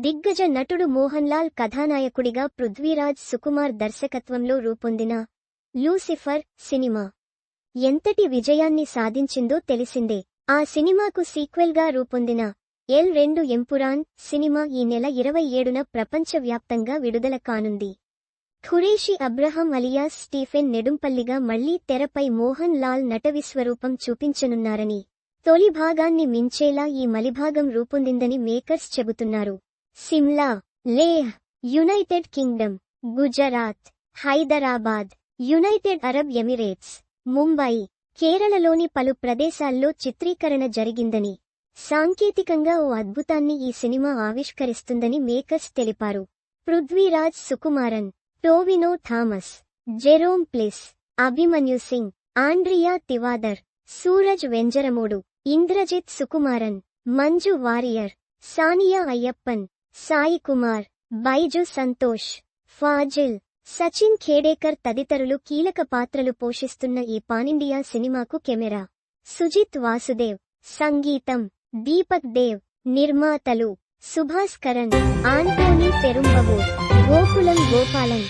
దిగ్గజ నటుడు మోహన్ లాల్ కథానాయకుడిగా పృథ్వీరాజ్ సుకుమార్ దర్శకత్వంలో రూపొందిన లూసిఫర్ సినిమా. ఎంతటి విజయాన్ని సాధించిందో తెలిసిందే. ఆ సినిమాకు సీక్వెల్గా రూపొందిన ఎల్ రెండు ఎంపురాన్ సినిమా ఈ నెల ఇరవై ఏడున ప్రపంచవ్యాప్తంగా విడుదల కానుంది. ఖురేషి అబ్రహం అలియాస్ స్టీఫెన్ నెడుంపల్లిగా మళ్ళీ తెరపై మోహన్ లాల్ నటవిశ్వరూపం చూపించనున్నారని తొలి భాగాన్ని మించేలా ఈ మలిభాగం రూపొందిందని మేకర్స్ చెబుతున్నారు. Shimla Leh United Kingdom Gujarat Hyderabad United Arab Emirates Mumbai కేరళలోని పలు ప్రదేశాల్లో చిత్రీకరణ జరిగిందని సాంకేతికంగా ఓ అద్భుతాన్ని ఈ సినిమా ఆవిష్కరిస్తుందని మేకర్స్ తెలిపారు. Prithviraj Sukumaran Tovino Thomas Jerome Flynn Abhimanyu Singh Andrea Tivadar Suraj Venjaramoodu Indrajith Sukumaran Manju Warrier Saniya Iyappan Sai Kumar Baiju Santhosh Fazil Sachin Khedekar తదితరులు కీలక పాత్రలు పోషిస్తున్న ఈ పానిండియా సినిమాకు కెమెరా. సుజిత్ వాసుదేవ్ సంగీతం దీపక్ దేవ్ నిర్మాతలు సుభాస్ కరణ్ ఆంటోనీ పెరుంబవూర్ గోకులం గోపాలన్